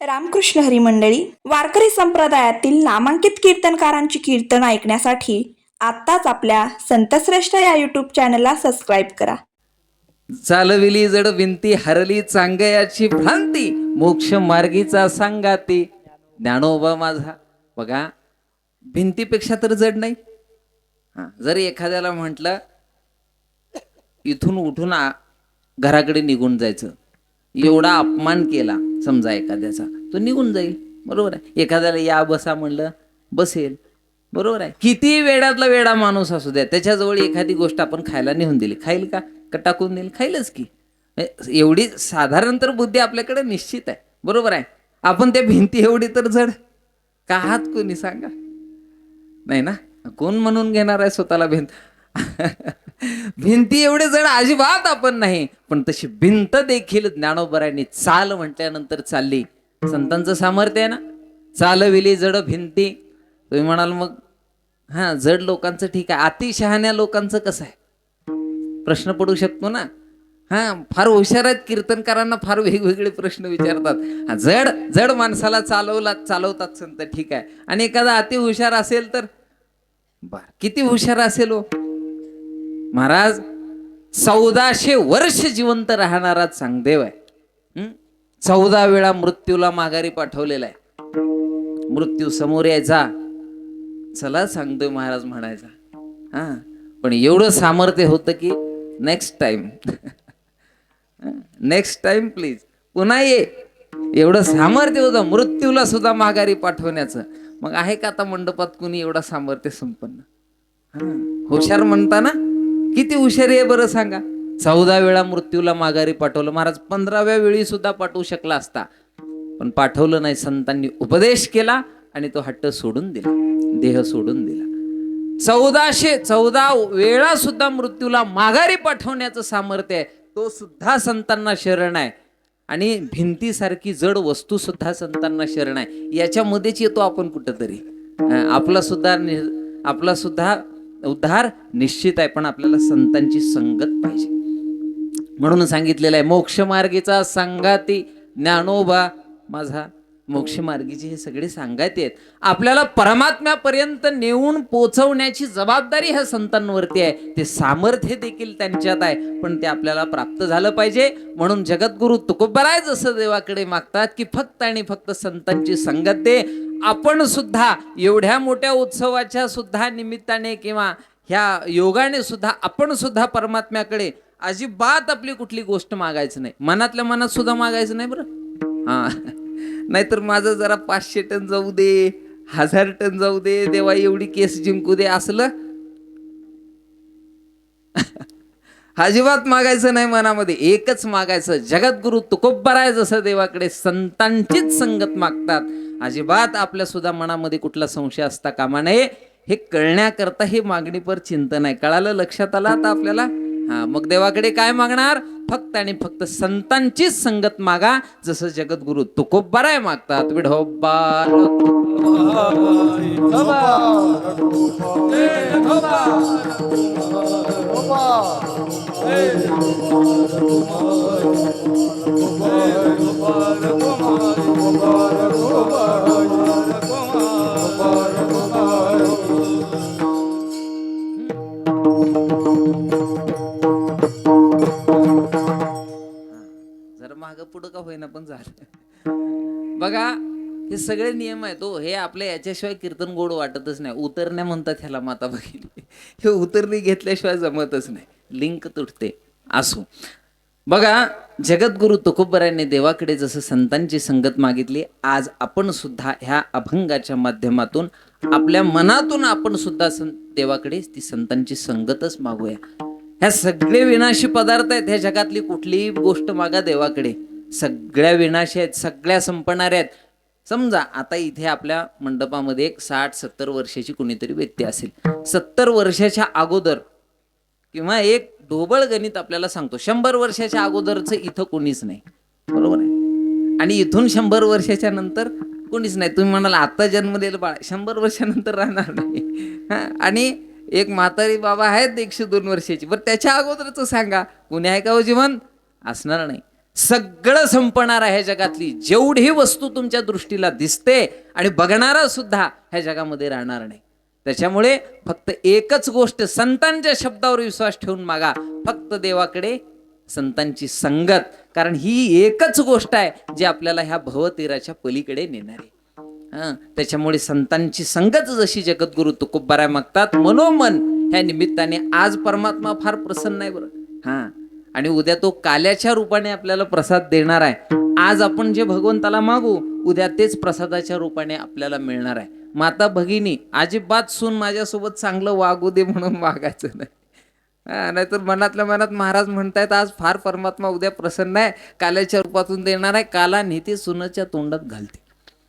रामकृष्ण हरी मंडळी वारकरी संप्रदायातील नामांकित कीर्तनकारांची कीर्तन ऐकण्यासाठी आत्ताच आपल्या संतश्रेष्ठ या युट्यूब चॅनलला सबस्क्राईब करा. चालविली जड विनती हरली चांगयाची भ्रांती मोक्ष मार्गीचा सांगाती. ज्ञानोबा माझा. बघा भिंतीपेक्षा तर जड नाही. हा जर एखाद्याला म्हटलं इथून उठून घराकडे निघून जायचं. एवढा अपमान केला. समजा एखाद्याचा तो निघून जाईल. बरोबर आहे? एखाद्याला या बसा म्हणलं बसेल. बरोबर आहे? किती वेळातला वेडा माणूस असू द्या त्याच्याजवळ एखादी गोष्ट आपण खायला नेऊन दिली. खाईल का? का टाकून देईल? खाईलच की. एवढी साधारण तर बुद्धी आपल्याकडे निश्चित आहे. बरोबर आहे? आपण त्या भिंती एवढी तर जड का आहात कोणी सांगा? नाही ना? कोण म्हणून घेणार आहे स्वतःला भिंत? भिंती एवढे जड अजिबात आपण नाही. पण तशी भिंत देखील ज्ञानोबरांनी चाल म्हटल्यानंतर चालली. संतांचं सामर्थ्य आहे ना? चालविली जड भिंती. तुम्ही म्हणाल मग हा जड लोकांचं ठीक आहे. अतिशहाण्या लोकांचं कसं आहे? प्रश्न पडू शकतो ना? हा फार हुशार आहेत कीर्तनकारांना फार वेगवेगळे प्रश्न विचारतात. जड जड माणसाला चालवला चालवतात संत ठीक आहे. आणि एखादा अति हुशार असेल तर? बर किती हुशार असेल हो? महाराज चौदाशे वर्ष जिवंत राहणारा चांगदेव आहे. चौदा वेळा मृत्यूला माघारी पाठवलेला आहे. मृत्यू समोर यायचा. चला सांगतोय महाराज म्हणायचा. हा पण एवढं सामर्थ्य होतं की next time next time please पुन्हा ये. एवढं सामर्थ्य होतं मृत्यूला सुद्धा माघारी पाठवण्याचं. मग आहे का आता मंडपात कुणी एवढा सामर्थ्य संपन्न? हुशार म्हणता ना किती उशीर आहे बरं सांगा. चौदा वेळा मृत्यूला माघारी पाठवलं. महाराज पंधराव्या वेळी सुद्धा पाठवू शकला असता. पण पाठवलं नाही. संतांनी उपदेश केला आणि तो हट्ट सोडून दिला. देह सोडून दिला. चौदाशे चौदा वेळा सुद्धा मृत्यूला माघारी पाठवण्याचं सामर्थ्य आहे. तो सुद्धा संतांना शरण आहे. आणि भिंतीसारखी जड वस्तू सुद्धा संतांना शरण आहे. याच्यामध्येच येतो आपण कुठंतरी. आपला सुद्धा आपला सुद्धा उद्धार निश्चित आहे पण आपल्याला संतांची संगत पाहिजे. म्हणून सांगितलेलं आहे मोक्षमार्गीचा सांगाती ज्ञानोबा माझा मोक्षमार्गीचे हे सगळे सांगायचे आहेत. आपल्याला परमात्म्यापर्यंत नेऊन पोचवण्याची जबाबदारी ह्या संतांवरती आहे. ते सामर्थ्य देखील त्यांच्यात आहे. पण ते आपल्याला प्राप्त झालं पाहिजे. म्हणून जगद्गुरु तुकोबराय जसं देवाकडे मागतात की फक्त आणि फक्त संतांची संगत दे. आपण सुद्धा एवढ्या मोठ्या उत्सवाच्या सुद्धा निमित्ताने किंवा ह्या योगाने सुद्धा आपण सुद्धा परमात्म्याकडे अजिबात आपली कुठली गोष्ट मागायचं नाही. मनातल्या मनात सुद्धा मागायचं नाही बरं. हा. नाहीतर माझं जरा पाचशे टन जाऊ दे हजार टन जाऊ दे देवा एवढी केस जिंकू दे असलं. अजिबात मागायचं नाही मनामध्ये एकच मागायचं जगद्गुरु आहे जसं देवाकडे संतांचीच संगत मागतात अजिबात आपल्या सुद्धा मनामध्ये कुठला संशय असता कामा नये हे कळण्याकरता हे मागणीपर चिंतन आहे. कळालं लक्षात आलं आता आपल्याला? हा मग देवाकडे काय मागणार? फक्त आणि फक्त संतांचीच संगत मागा. जसं जगद्गुरु तुकोबराय मागतात. विढोबार पुढं का होईना पण झालं. बघा हे सगळे नियम आहेत हो. हे आपल्या याच्याशिवाय कीर्तन गोड वाटतच नाही. उतरण्या म्हणतात ह्याला माता भगिनी. हे उतरणी घेतल्याशिवाय जमतच नाही. लिंक तुटते. असो. बघा जगद्गुरु तुकोबरायांनी देवाकडे जसं संतांची संगत मागितली आज आपण सुद्धा ह्या अभंगाच्या माध्यमातून आपल्या मनातून आपण सुद्धा सं देवाकडे ती संतांची संगतच मागूया. ह्या सगळे विनाशी पदार्थ आहेत. ह्या जगातली कुठलीही गोष्ट मागा देवाकडे. सगळ्या विनाशी आहेत सगळ्या संपणाऱ्या आहेत. समजा आता इथे आपल्या मंडपामध्ये एक साठ सत्तर वर्षाची कुणीतरी व्यक्ती असेल. सत्तर वर्षाच्या अगोदर किंवा एक ढोबळ गणित आपल्याला सांगतो शंभर वर्षाच्या अगोदरचं इथं कोणीच नाही. बरोबर आहे? आणि इथून शंभर वर्षाच्या नंतर कोणीच नाही. तुम्ही म्हणाल आता जन्मलेलं बाळ शंभर वर्षानंतर राहणार नाही. आणि एक म्हातारी बाबा आहेत एकशे दोन वर्षाची. बरं त्याच्या अगोदरच सांगा. कुणी आहे का हो जीवन? असणार नाही. सगळं संपणार आहे ह्या जगातली. जेवढी वस्तू तुमच्या दृष्टीला दिसते आणि बघणारा सुद्धा ह्या जगामध्ये राहणार नाही. त्याच्यामुळे फक्त एकच गोष्ट संतांच्या शब्दावर विश्वास ठेवून मागा. फक्त देवाकडे संतांची संगत. कारण ही एकच गोष्ट आहे जी आपल्याला ह्या भवतीराच्या पलीकडे नेणार. आहे त्याच्यामुळे संतांची संगत जशी जगद्गुरु तुकोबाराय मागतात मनोमन ह्या निमित्ताने आज परमात्मा फार प्रसन्न आहे बरं. हा आणि उद्या तो काल्याच्या रूपाने आपल्याला प्रसाद देणार आहे. आज आपण जे भगवंताला मागू उद्या तेच प्रसादाच्या रूपाने आपल्याला मिळणार आहे. माता भगिनी अजिबात सून माझ्यासोबत चांगलं वागू दे म्हणून वागायचं नाही. नाहीतर मनातल्या मनात महाराज म्हणतायत आज फार परमात्मा उद्या प्रसन्न आहे काल्याच्या रूपातून देणार आहे काला नेते सुनाच्या तोंडात घालते.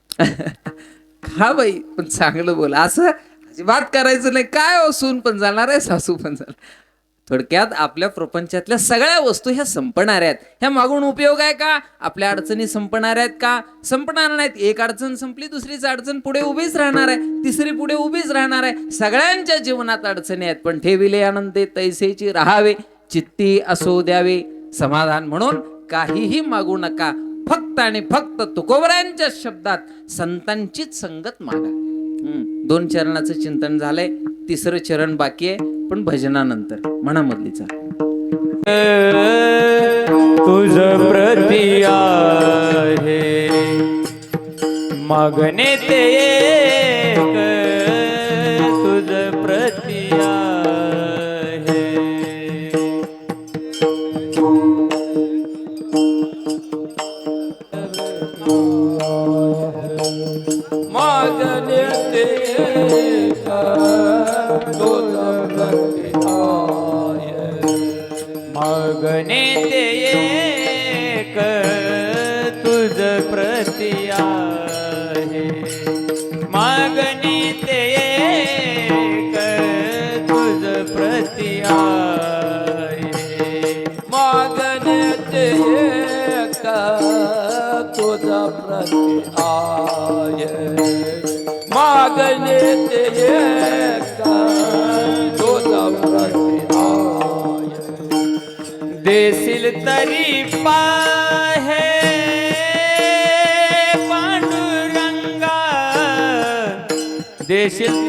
हा बाई पण चांगलं बोला. असं अजिबात करायचं नाही. काय हो सून पण जाणार आहे सासू पण जाणार. थोडक्यात आपल्या प्रपंचातल्या सगळ्या वस्तू ह्या संपणार आहेत. ह्या मागून उपयोग आहे का? आपल्या अडचणी संपणार आहेत का? संपणार नाहीत. एक अडचण संपली दुसरीच अडचण पुढे उभीच राहणार आहे. तिसरी पुढे उभीच राहणार आहे. सगळ्यांच्या जीवनात अडचणी आहेत पण ठेविले आनंदे तैसेची राहावे चित्ती असो द्यावे. समाधान म्हणून काहीही मागू नका. फक्त आणि फक्त तुकोबऱ्यांच्या शब्दात संतांचीच संगत मागा. हम्म, दोन चरणाचं चिंतन झालंय. तिसरं चरण बाकी आहे पण भजनानंतर मनामधलीचा. तुझ प्रती आहे. मागणे ते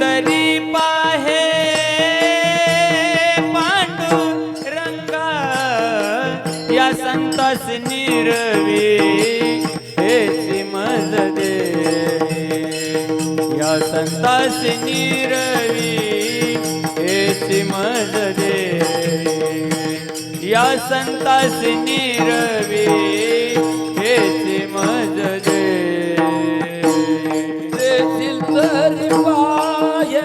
तरी पाहे पांडू रंगा या संतास निरवी हेची मज दे या संतास निरवी हेची मज दे या संतास निरवे हेची मज देशील तरी देशील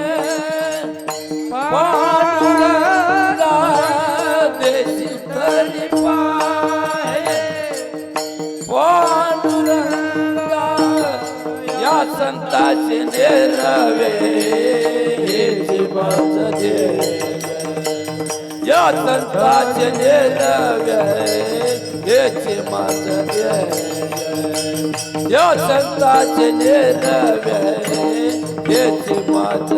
या संताची निरवे हेची मज दे. या संताचे निरव्य हेची माझ या संताचे निरव्य हेची माझ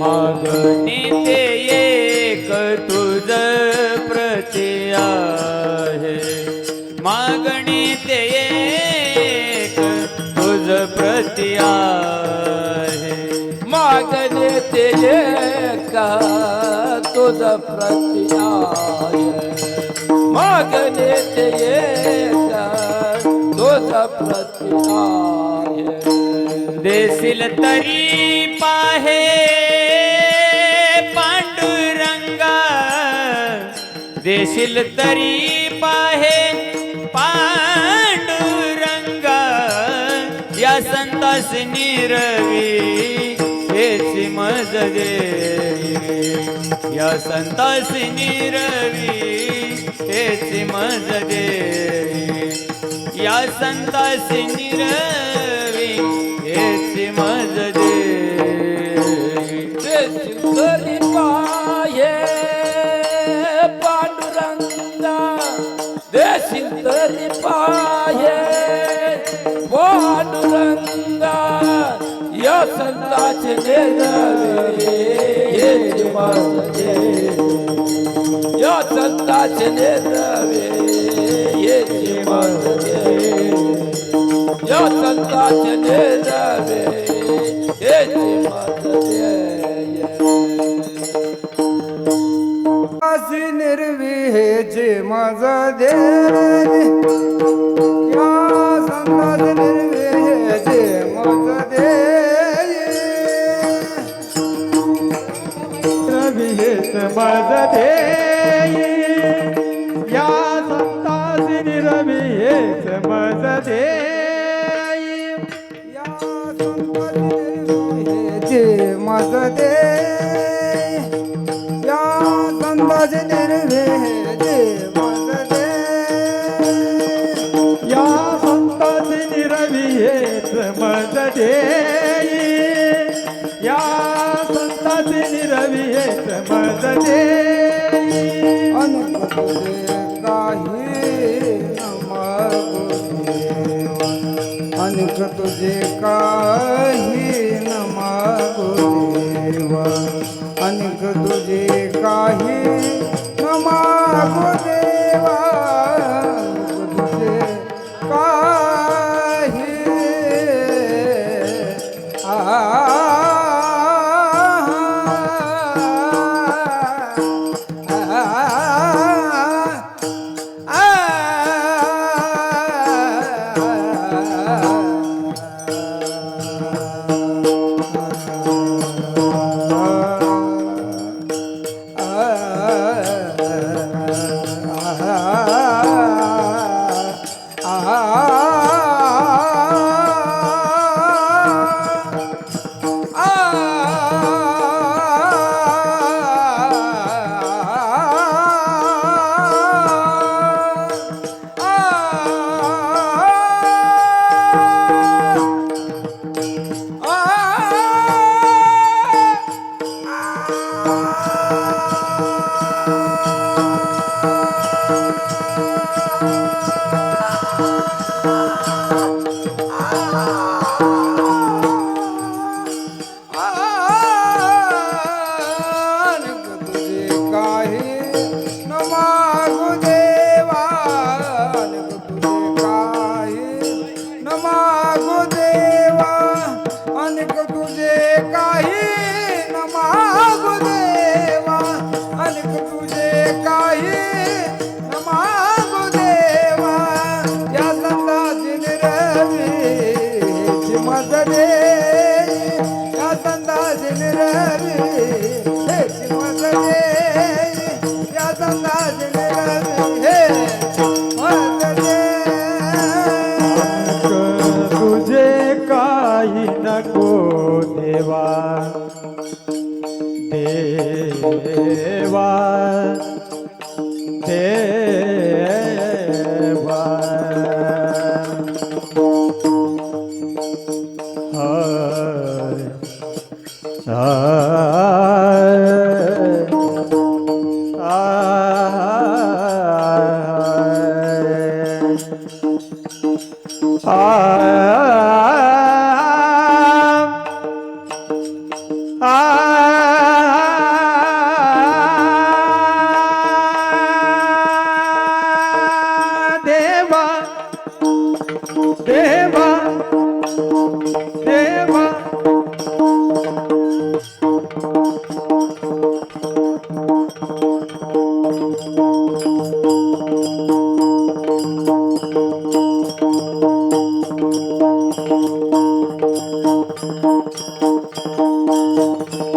मागणी ते एक तुझ प्रती आहे. मागणी ते एक तुझ प्रती आहे. मागणे ते का बोध प्रती मागणे ते का तुझ प्रती देशील तरी पाहे पांडुरंगा। देशील तरी पाहे पांडुरंगा। या संतास निरवी हेची या संतासी निरवी तेची मज या संतासी निरवी तेची मज दे पाये पांडुरंगा देशी तरी पाय माझा देव या संताजन बळज दे या. संतासी निरवी हेच मज दे. या संतासी निरवी हेच मज तुझे काही न मागो देवा. अनेक तुझे काही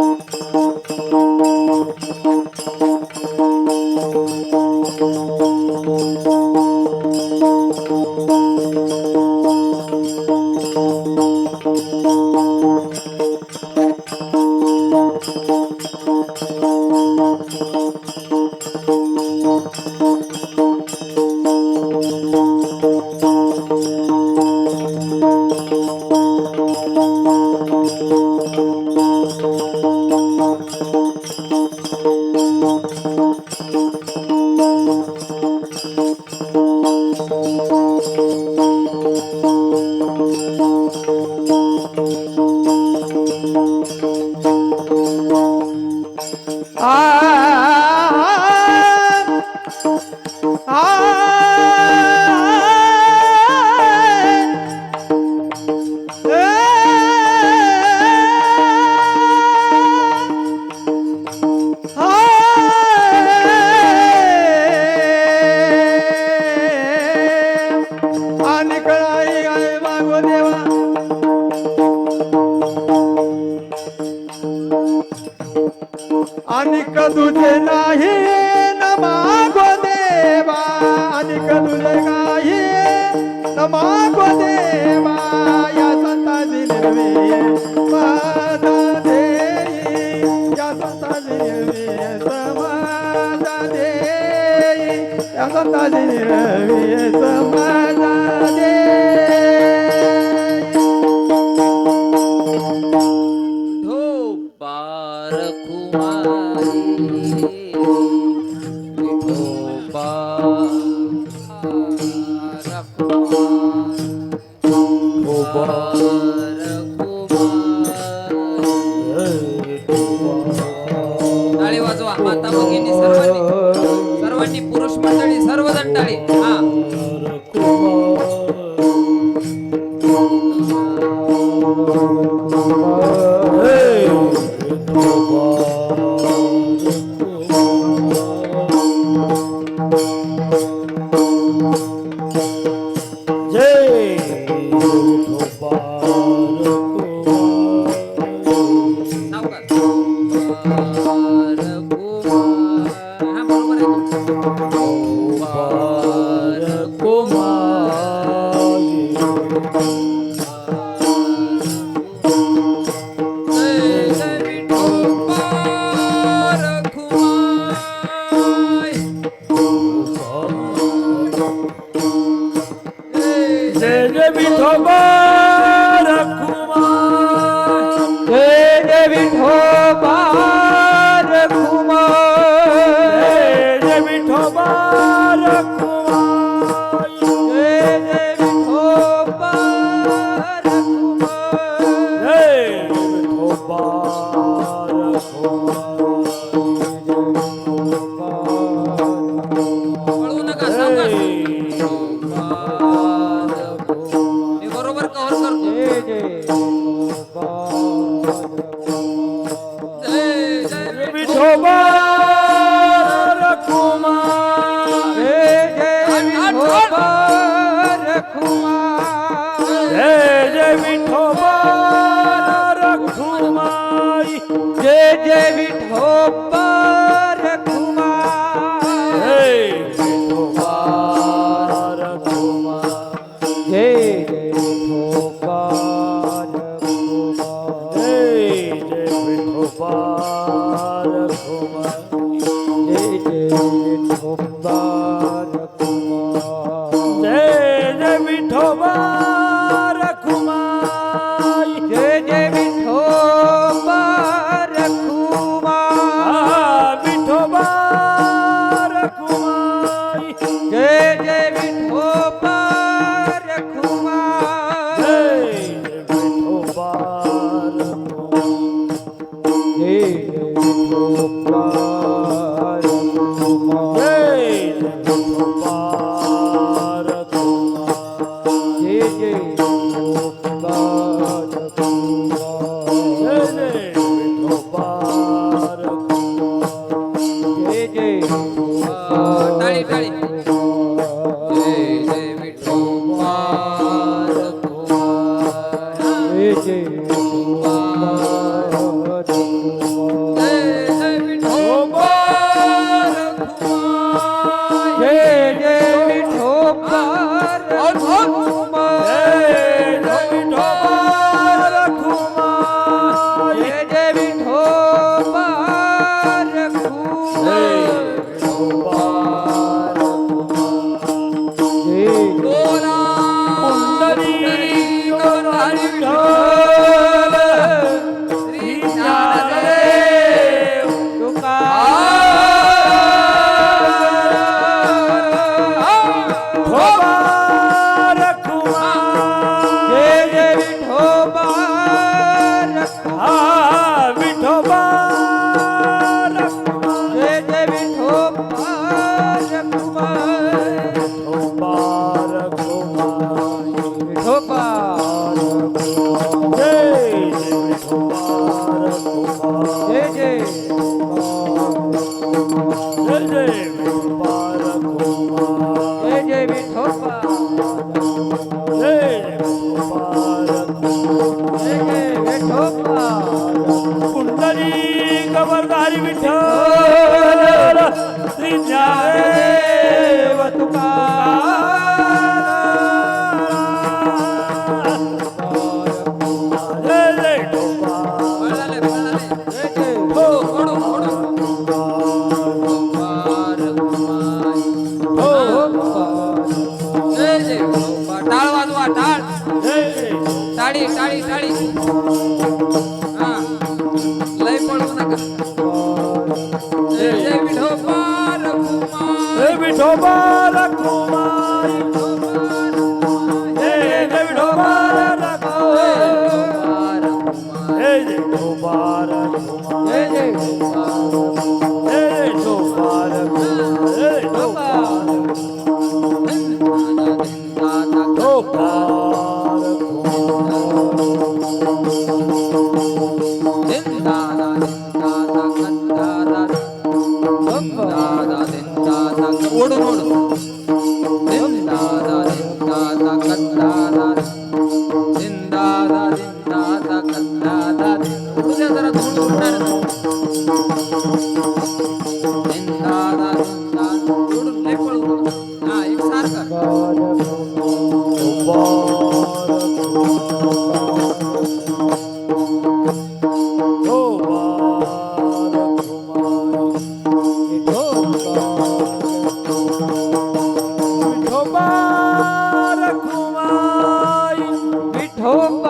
Thank you. kumari. શોભર કુમાર હે દેવી શોભર કુમાર હે દેવી શોભર કુમાર જય દેવી Hey. home.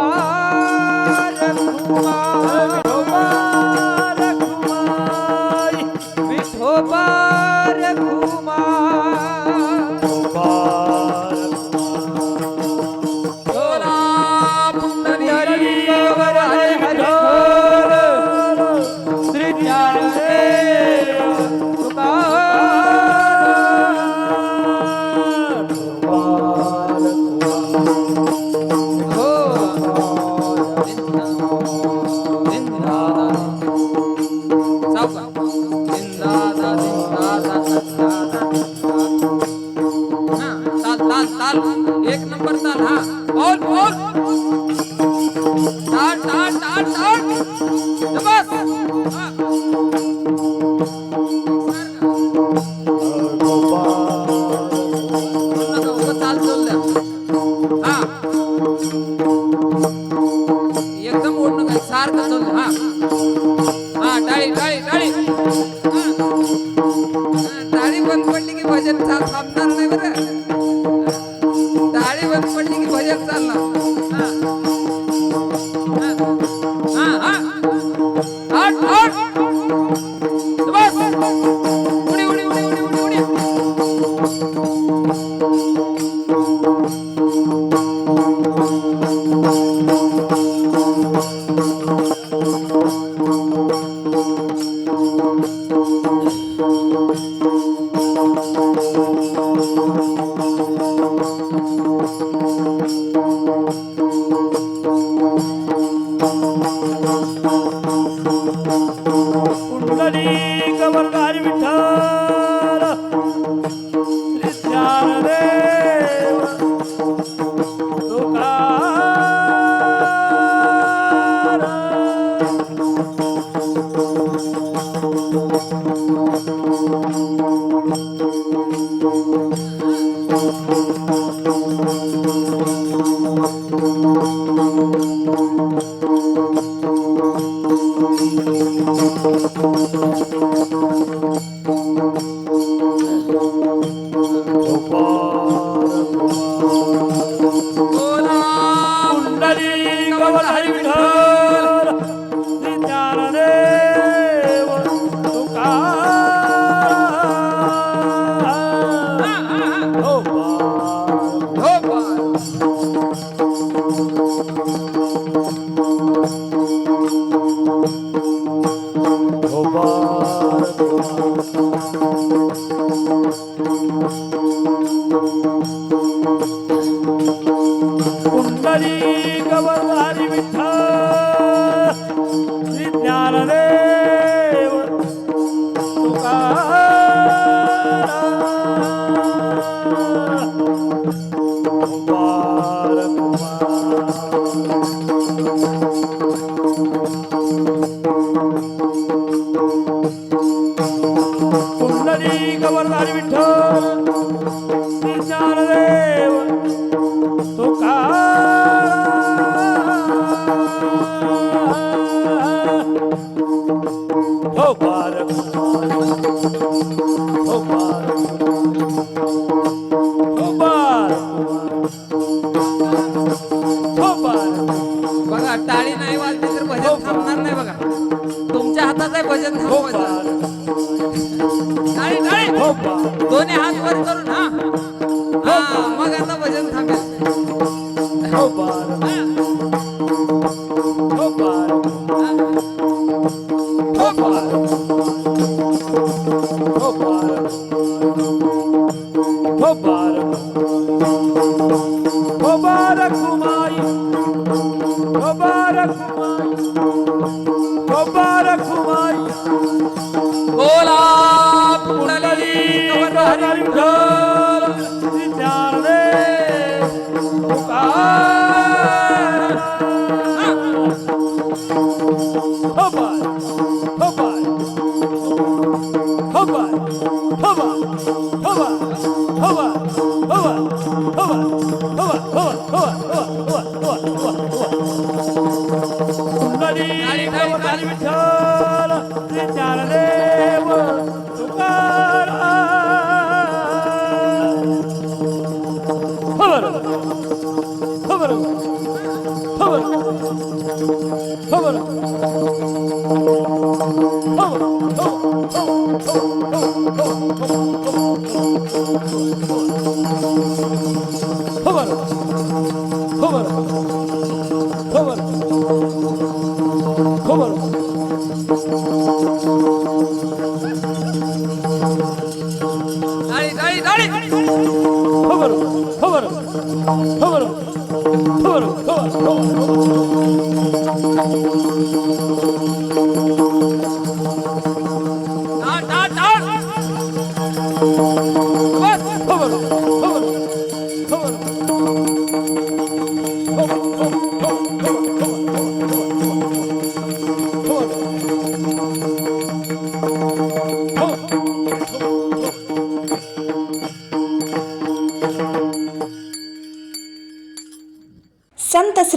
No.